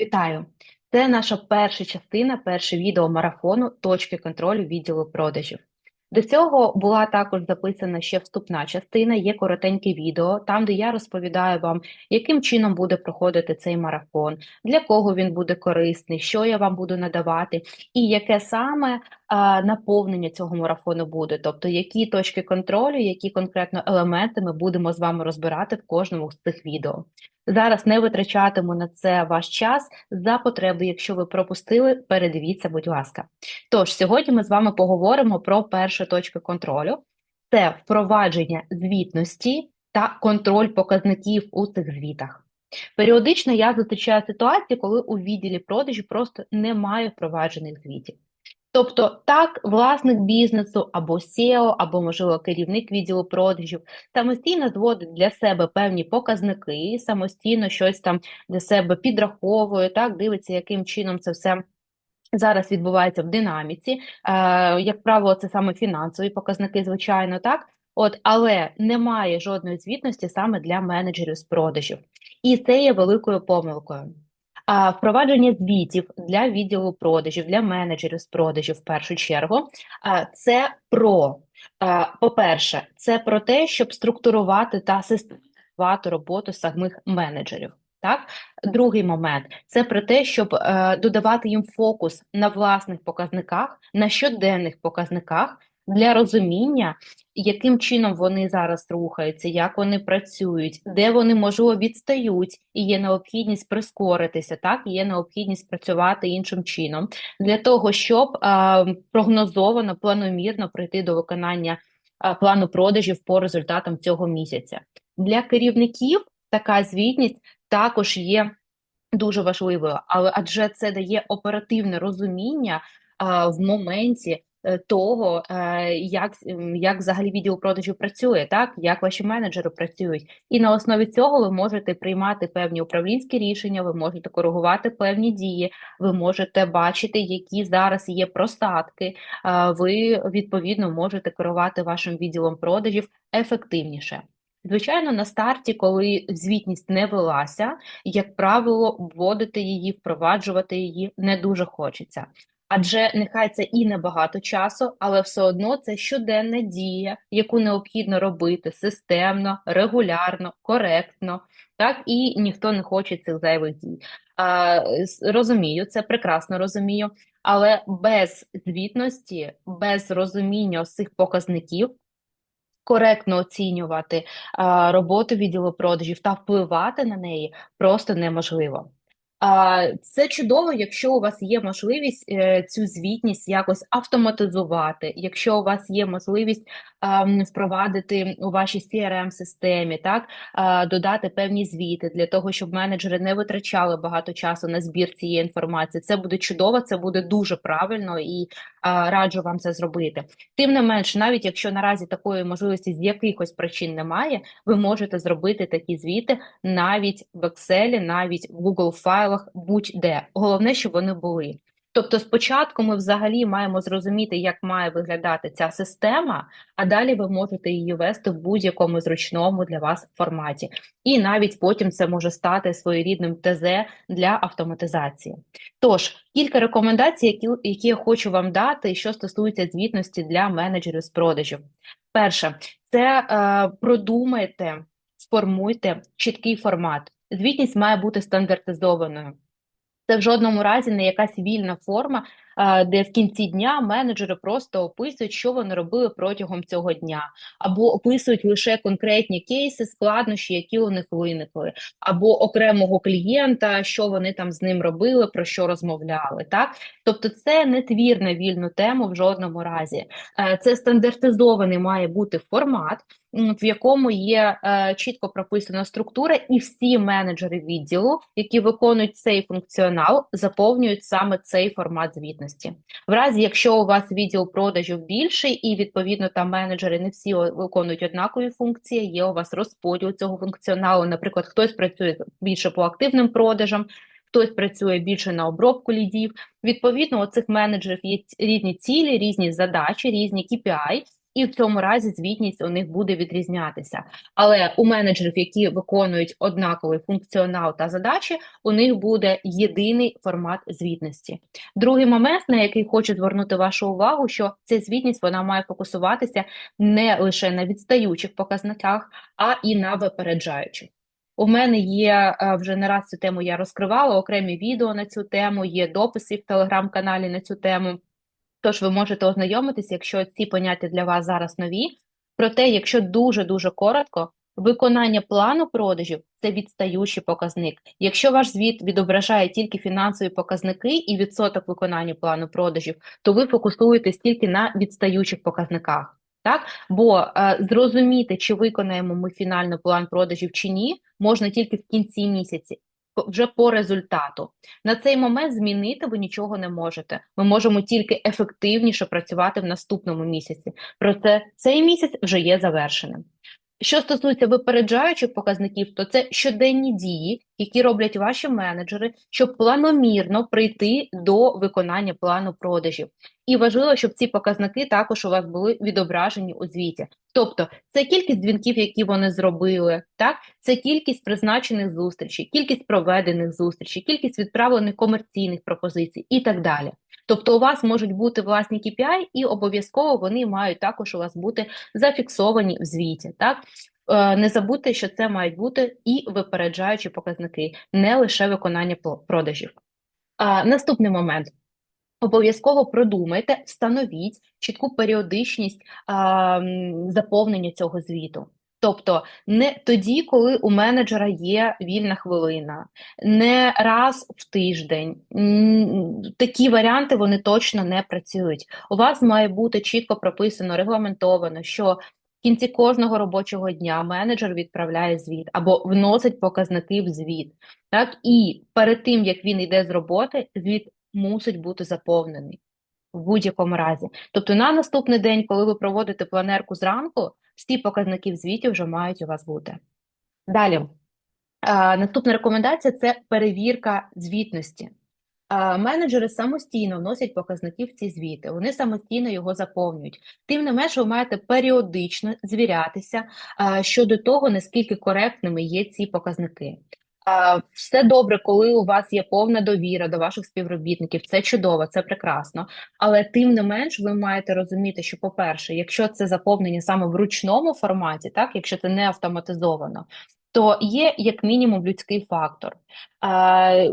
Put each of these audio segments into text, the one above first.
Вітаю! Це наша перша частина, перше відео марафону точки контролю відділу продажів. До цього була також записана ще вступна частина, є коротеньке відео, там, де я розповідаю вам, яким чином буде проходити цей марафон, для кого він буде корисний, що я вам буду надавати, і яке саме а, наповнення цього марафону буде, тобто які точки контролю, які конкретно елементи ми будемо з вами розбирати в кожному з цих відео. Зараз не витрачатиму на це ваш час за потреби. Якщо ви пропустили, передивіться, будь ласка. Тож, сьогодні ми з вами поговоримо про першу точку контролю: це впровадження звітності та контроль показників у цих звітах. Періодично я зустрічаю ситуації, коли у відділі продажі просто немає впроваджених звітів. Тобто, так, власник бізнесу або SEO, або, можливо, керівник відділу продажів самостійно зводить для себе певні показники, самостійно щось там для себе підраховує, так, дивиться, яким чином це все. Зараз відбувається в динаміці, е, як правило, це саме фінансові показники, звичайно, так. От, але немає жодної звітності саме для менеджерів з продажів, і це є великою помилкою. А впровадження звітів для відділу продажів, для менеджерів з продажів в першу чергу, це про, по-перше, це про те, щоб структурувати та систематизувати роботу самих менеджерів. Так, другий момент це про те, щоб е, додавати їм фокус на власних показниках, на щоденних показниках для розуміння, яким чином вони зараз рухаються, як вони працюють, де вони можливо відстають, і є необхідність прискоритися, так є необхідність працювати іншим чином для того, щоб а, прогнозовано, планомірно прийти до виконання а, плану продажів по результатам цього місяця. Для керівників така звітність також є дуже важливою, але адже це дає оперативне розуміння а, в моменті. Е, того, е, як як взагалі відділ продажів працює, так як ваші менеджери працюють, і на основі цього ви можете приймати певні управлінські рішення, ви можете коригувати певні дії, ви можете бачити, які зараз є просадки. Е, ви відповідно можете керувати вашим відділом продажів ефективніше. Звичайно, на старті, коли звітність не велася, як правило, вводити її, впроваджувати її не дуже хочеться. Адже нехай це і небагато часу, але все одно це щоденна дія, яку необхідно робити системно, регулярно, коректно, так і ніхто не хоче цих зайвих дій. А, Розумію, це прекрасно розумію, але без звітності, без розуміння цих показників. Коректно оцінювати а, роботу відділу продажів та впливати на неї просто неможливо. Це чудово, якщо у вас є можливість е, цю звітність якось автоматизувати, якщо у вас є можливість впровадити у вашій crm системі так додати певні звіти для того, щоб менеджери не витрачали багато часу на збір цієї інформації. Це буде чудово, це буде дуже правильно і раджу вам це зробити. Тим не менш, навіть якщо наразі такої можливості з якихось причин немає, ви можете зробити такі звіти навіть в Excel, навіть в Google файлах, будь-де. Головне, щоб вони були. Тобто, спочатку ми взагалі маємо зрозуміти, як має виглядати ця система, а далі ви можете її вести в будь-якому зручному для вас форматі. І навіть потім це може стати своєрідним ТЗ для автоматизації. Тож, кілька рекомендацій, які, які я хочу вам дати, що стосується звітності для менеджерів з продажів. Перше, це е, продумайте, сформуйте чіткий формат. Звітність має бути стандартизованою. Це в жодному разі не якась вільна форма, де в кінці дня менеджери просто описують, що вони робили протягом цього дня, або описують лише конкретні кейси, складнощі, які у них виникли, або окремого клієнта, що вони там з ним робили, про що розмовляли. Так, тобто, це не твір на вільну тему в жодному разі. Е, це стандартизований має бути формат. В якому є е, чітко прописана структура, і всі менеджери відділу, які виконують цей функціонал, заповнюють саме цей формат звітності звітності. В разі, якщо у вас відділ продажів більший, і відповідно там менеджери не всі виконують однакові функції, є у вас розподіл цього функціоналу. Наприклад, хтось працює більше по активним продажам. Хтось працює більше на обробку лідів. Відповідно, у цих менеджерів є різні цілі, різні задачі, різні KPI, і в цьому разі звітність у них буде відрізнятися. Але у менеджерів, які виконують однаковий функціонал та задачі, у них буде єдиний формат звітності. Другий момент, на який хочу звернути вашу увагу, що ця звітність вона має фокусуватися не лише на відстаючих показниках, а і на випереджаючих. У мене є е, вже не раз цю тему я розкривала окремі відео на цю тему, є дописи в телеграм-каналі на цю тему. Тож ви можете ознайомитися, якщо ці поняття для вас зараз нові. Проте, якщо дуже-дуже коротко, виконання плану продажів це відстаючий показник. Якщо ваш звіт відображає тільки фінансові показники і відсоток виконання плану продажів, то ви фокусуєтесь тільки на відстаючих показниках. Так, бо е, зрозуміти, чи виконаємо ми фінально план продажів чи ні, можна тільки в кінці місяці, вже по результату. На цей момент змінити ви нічого не можете. Ми можемо тільки ефективніше працювати в наступному місяці. Проте цей місяць вже є завершеним. Що стосується випереджаючих показників, то це щоденні дії, які роблять ваші менеджери, щоб планомірно прийти до виконання плану продажів. І важливо, щоб ці показники також у вас були відображені у звіті. Тобто це кількість дзвінків, які вони зробили, так це кількість призначених зустрічей, кількість проведених зустрічей, кількість відправлених комерційних пропозицій і так далі. Тобто, у вас можуть бути власні KPI, і обов'язково вони мають також у вас бути зафіксовані в звіті. Так е, не забудьте, що це мають бути і випереджаючі показники, не лише виконання продажів. Наступний момент. Обов'язково продумайте, встановіть чітку періодичність а, заповнення цього звіту. Тобто не тоді, коли у менеджера є вільна хвилина, не раз в тиждень. Такі варіанти вони точно не працюють. У вас має бути чітко прописано, регламентовано, що в кінці кожного робочого дня менеджер відправляє звіт або вносить показники в звіт. Так і перед тим як він йде з роботи, звіт мусить бути заповнений в будь-якому разі. Тобто на наступний день, коли ви проводите планерку зранку, всі показники в звіті вже мають у вас бути. Далі, наступна рекомендація це перевірка звітності. Менеджери самостійно вносять показники в ці звіти, вони самостійно його заповнюють. Тим не менше, ви маєте періодично звірятися щодо того, наскільки коректними є ці показники. Все добре, коли у вас є повна довіра до ваших співробітників, це чудово, це прекрасно. Але тим не менш, ви маєте розуміти, що, по-перше, якщо це заповнення саме в ручному форматі, так якщо це не автоматизовано, то є як мінімум людський фактор. А,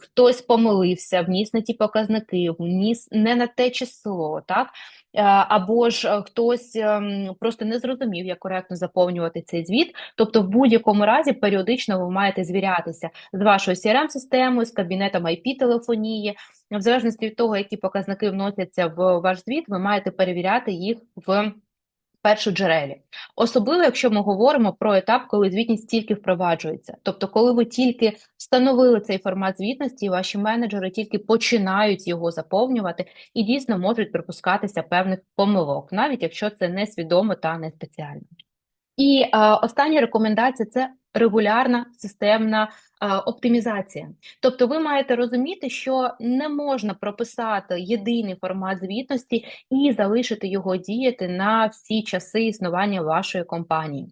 Хтось помилився, вніс не ті показники, вніс не на те число, так? Або ж хтось ем, просто не зрозумів, як коректно заповнювати цей звіт. Тобто, в будь-якому разі періодично ви маєте звірятися з вашою crm системою з кабінетом IP-телефонії, в залежності від того, які показники вносяться в ваш звіт, ви маєте перевіряти їх в першоджерелі. Особливо, якщо ми говоримо про етап, коли звітність тільки впроваджується. Тобто, коли ви тільки встановили цей формат звітності, ваші менеджери тільки починають його заповнювати і дійсно можуть припускатися певних помилок, навіть якщо це не свідомо та не спеціально. І е, остання рекомендація це регулярна системна е, оптимізація. Тобто, ви маєте розуміти, що не можна прописати єдиний формат звітності і залишити його діяти на всі часи існування вашої компанії.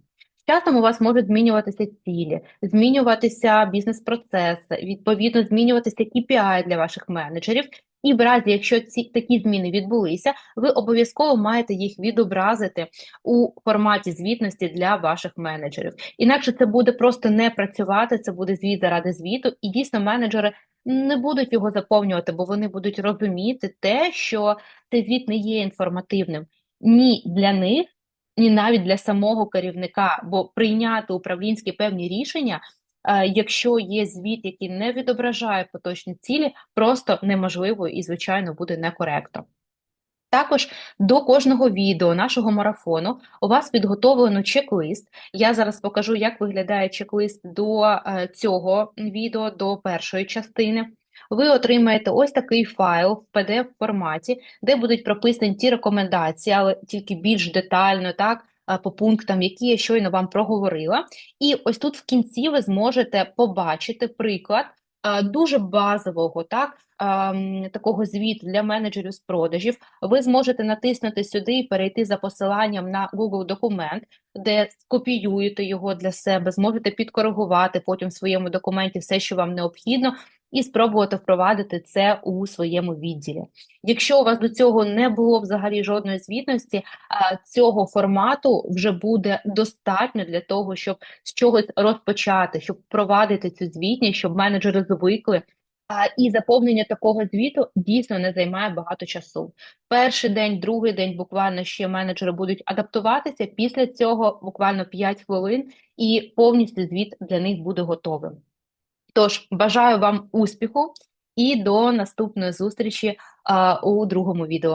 Часом у вас можуть змінюватися цілі, змінюватися бізнес-процеси, відповідно, змінюватися KPI для ваших менеджерів, і в разі, якщо ці такі зміни відбулися, ви обов'язково маєте їх відобразити у форматі звітності для ваших менеджерів. Інакше це буде просто не працювати, це буде звіт заради звіту, і дійсно менеджери не будуть його заповнювати, бо вони будуть розуміти те, що цей звіт не є інформативним ні для них, ні навіть для самого керівника, бо прийняти управлінські певні рішення Е, якщо є звіт, який не відображає поточні цілі, просто неможливо і, звичайно, буде некоректно. Також до кожного відео нашого марафону у вас підготовлено чек-лист. Я зараз покажу, як виглядає чек-лист до е, цього відео, до першої частини. Ви отримаєте ось такий файл в pdf форматі, де будуть прописані ті рекомендації, але тільки більш детально, так, по пунктам, які я щойно вам проговорила. І ось тут в кінці ви зможете побачити приклад дуже базового, так, такого звіту для менеджерів з продажів, ви зможете натиснути сюди і перейти за посиланням на Google документ, де скопіюєте його для себе, зможете підкоригувати потім в своєму документі все, що вам необхідно, і спробувати впровадити це у своєму відділі. Якщо у вас до цього не було взагалі жодної звітності, цього формату вже буде достатньо для того, щоб з чогось розпочати, щоб впровадити цю звітність, щоб менеджери звикли. А, і заповнення такого звіту дійсно не займає багато часу. Перший день, другий день буквально ще менеджери будуть адаптуватися. Після цього буквально 5 хвилин, і повністю звіт для них буде готовим. Тож бажаю вам успіху і до наступної зустрічі у другому відео.